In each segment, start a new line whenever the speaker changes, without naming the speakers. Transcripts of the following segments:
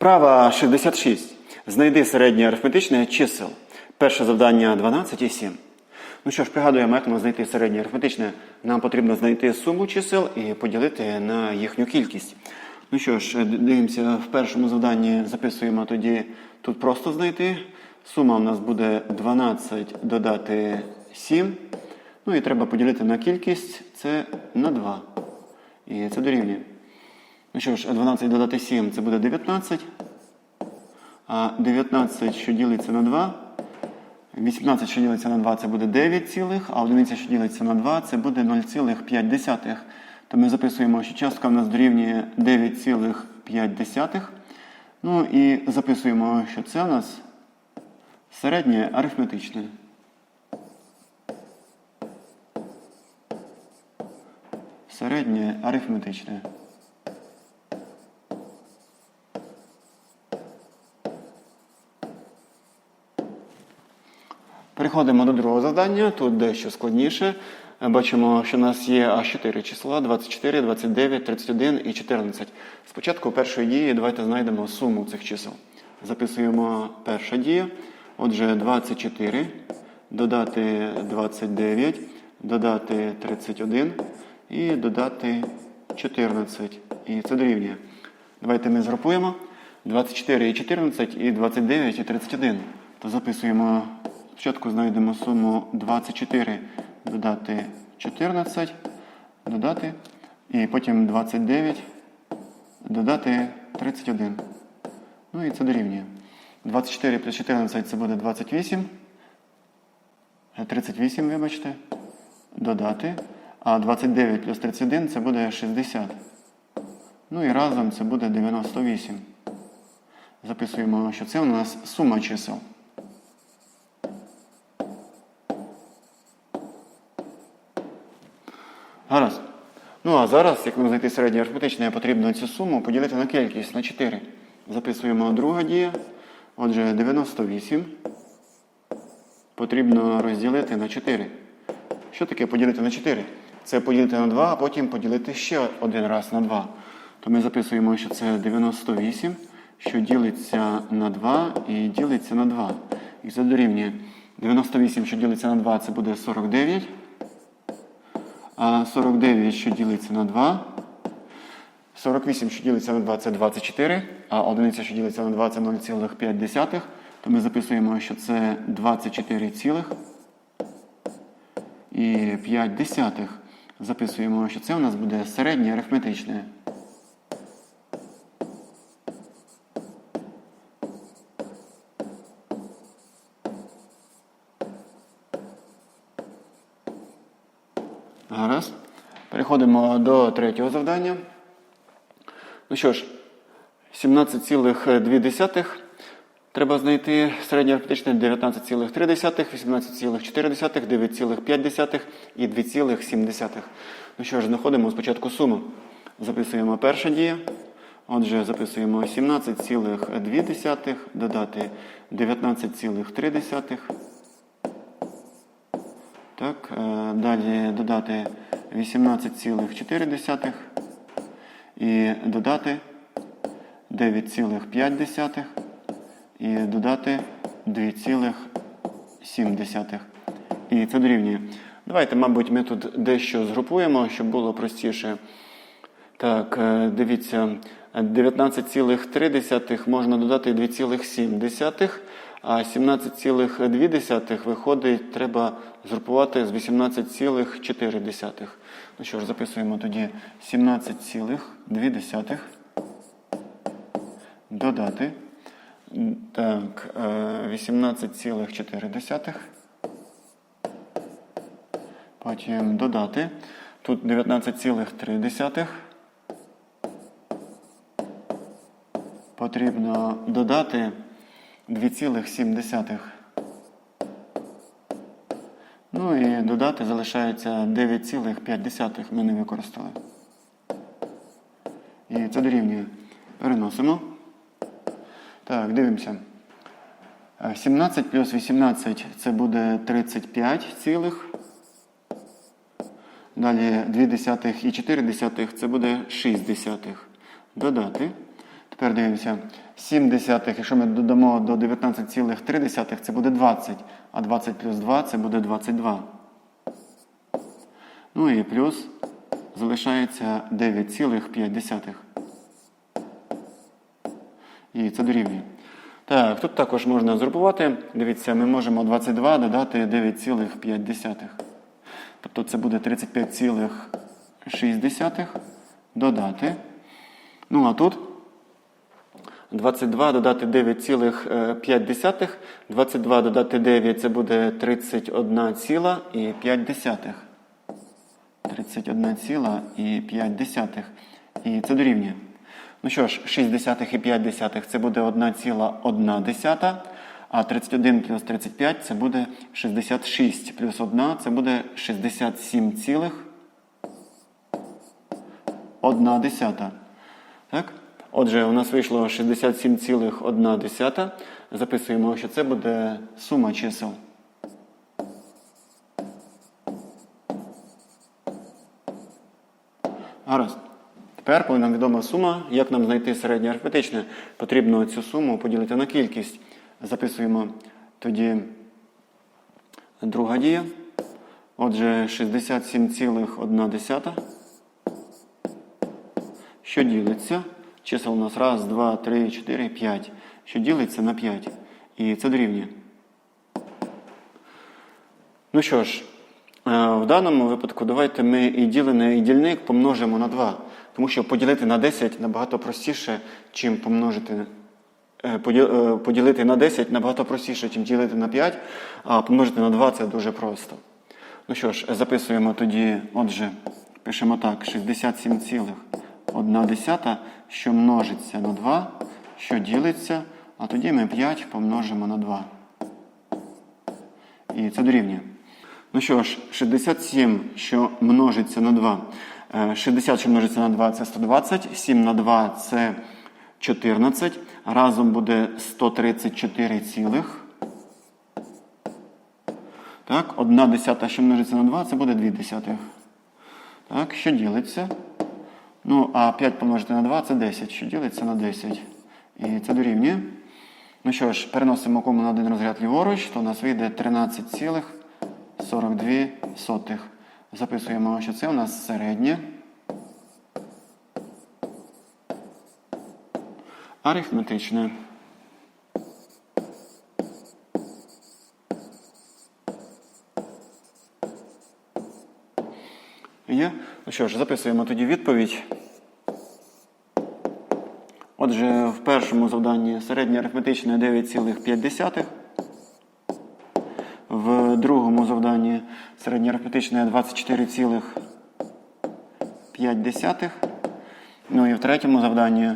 Вправа 66. Знайди середнє арифметичне чисел. Перше завдання 12 і 7. Ну що ж, пригадуємо, як нам знайти середнє арифметичне. Нам потрібно знайти суму чисел і поділити на їхню кількість. Ну що ж, дивимося, в першому завданні записуємо тоді тут просто знайти. Сума у нас буде 12 додати 7. Ну і треба поділити на кількість, це на 2. І це дорівнює. Ну що ж, 12 додати 7 це буде 19. А 19, що ділиться на 2. 18, що ділиться на 2, це буде 9, цілих, а одиниця, що ділиться на 2, це буде 0,5. То ми записуємо, що частка в нас дорівнює 9,5. Ну і записуємо, що це у нас середнє арифметичне. Середнє арифметичне. Переходимо до другого завдання. Тут дещо складніше. Бачимо, що у нас є аж 4 числа: 24, 29, 31 і 14. Спочатку першої дії давайте знайдемо суму цих чисел. Записуємо перша дія. Отже, 24, додати 29, додати 31 і додати 14. І це дорівнює. Давайте ми згрупуємо 24 і 14, і 29 і 31. То записуємо. Спочатку знайдемо суму 24 додати 14, додати, і потім 29 додати 31. Ну і це дорівнює. 24 плюс 14 це буде 28. 38, вибачте, додати. А 29 плюс 31 це буде 60. Ну і разом це буде 98. Записуємо, що це у нас сума чисел. Гаразд. Ну а зараз, як нам знайти середнє арифметичне, потрібно цю суму поділити на кількість на 4. Записуємо друга дія. Отже, 98 потрібно розділити на 4. Що таке поділити на 4? Це поділити на 2, а потім поділити ще один раз на 2. То ми записуємо, що це 98, що ділиться на 2 і ділиться на 2. І це дорівнює 98, що ділиться на 2, це буде 49. А 49, що ділиться на 2. 48, що ділиться на 2, це 24. А одиниця, що ділиться на 2, це 0,5. То ми записуємо, що це 24 цілих і 5 десятих. Записуємо, що це у нас буде середнє арифметичне. Гаразд. Переходимо до третього завдання. Ну що ж, 17,2 треба знайти середнє арифметичне 19,3, 18,4, 9,5 і 2,7. Ну що ж, знаходимо спочатку суму. Записуємо перша дія. Отже, записуємо 17,2 додати 19,3. Так, е, далі додати 18,4 і додати 9,5 і додати 2,7. І це дорівнює. Давайте, мабуть, ми тут дещо згрупуємо, щоб було простіше. Так, е, дивіться, 19,3 можна додати 2,7, а 17,2 виходить, треба згрупувати з 18,4. Ну що ж, записуємо тоді 17,2 додати. Так, е, 18,4. Потім додати. Тут 19,3. Потрібно додати 2,7. Ну і додати залишається 9,5 ми не використали. І це дорівнює. Переносимо. Так, дивимося. 17 плюс 18 це буде 35 цілих. Далі 2 десятих і 4 десятих це буде 6 десятих. Додати. Тепер дивимося. 7 десятих, якщо ми додамо до 19,3, це буде 20. А 20 плюс 2 це буде 22. Ну і плюс залишається 9,5. І це дорівнює. Так, тут також можна згрупувати. Дивіться, ми можемо 22 додати 9,5. Тобто це буде 35,6 додати. Ну а тут 22 додати 9,5. 22 додати 9 це буде 31,5. 31,5. І це дорівнює. Ну що ж, 6 десятих і 5 десятих це буде 1,1 а 31 плюс 35 це буде 66 плюс 1 це буде 67,1. Так? Отже, у нас вийшло 67,1. Записуємо, що це буде сума чисел. Гаразд. Тепер, коли нам відома сума, як нам знайти середнє арифметичне, потрібно цю суму поділити на кількість. Записуємо тоді друга дія. Отже, 67,1. Що ділиться? Чисел у нас 1, 2, 3, 4, 5. Що ділиться на 5. І це дорівнює. Ну що ж, е, в даному випадку давайте ми і ділене, і дільник помножимо на 2. Тому що поділити на 10 набагато простіше, чим помножити. е, е, Поділити на 10 набагато простіше, чим ділити на 5, а помножити на 2 це дуже просто. Ну що ж, записуємо тоді, отже, пишемо так: 67,1, що множиться на 2, що ділиться, а тоді ми 5 помножимо на 2. І це дорівнює. Ну що ж, 67, що множиться на 2. Е, 60, що множиться на 2, це 120. 7 на 2 це 14. Разом буде 134 цілих. Так, 1 десята, що множиться на 2, це буде 2 десятих. Так, що ділиться? Ну, а 5 помножити на 2 це 10, що ділиться на 10. І це дорівнює. Ну що ж, переносимо кому на один розряд ліворуч, то у нас вийде 13,42. Записуємо, що це у нас середнє. Арифметичне. Є? Ну що ж, записуємо тоді відповідь. Отже, в першому завданні середнє арифметичне 9,5. В другому завданні середнє арифметичне 24,5. Ну і в третьому завданні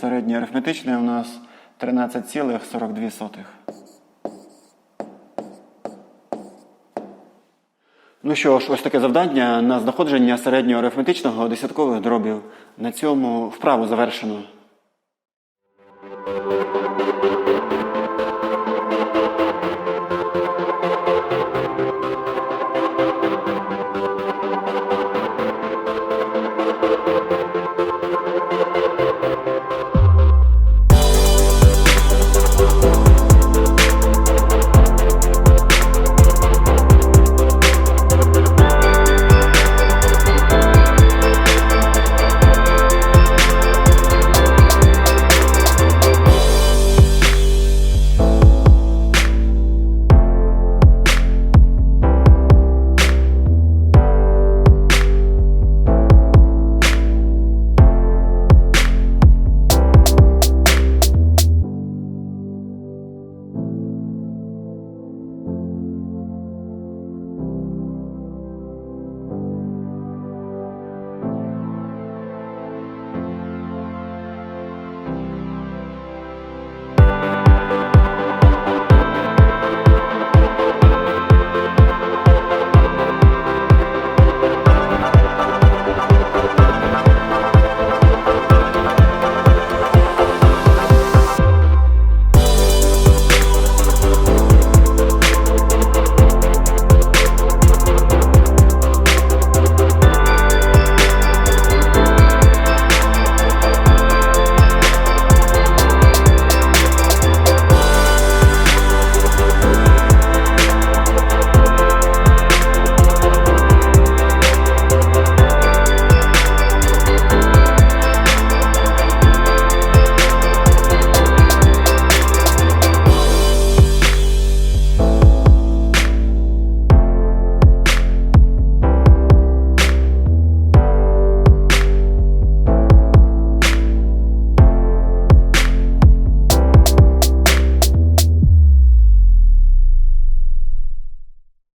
середнє арифметичне у нас 13,42. Ну що ж, ось таке завдання на знаходження середнього арифметичного десяткових дробів. На цьому вправу завершено.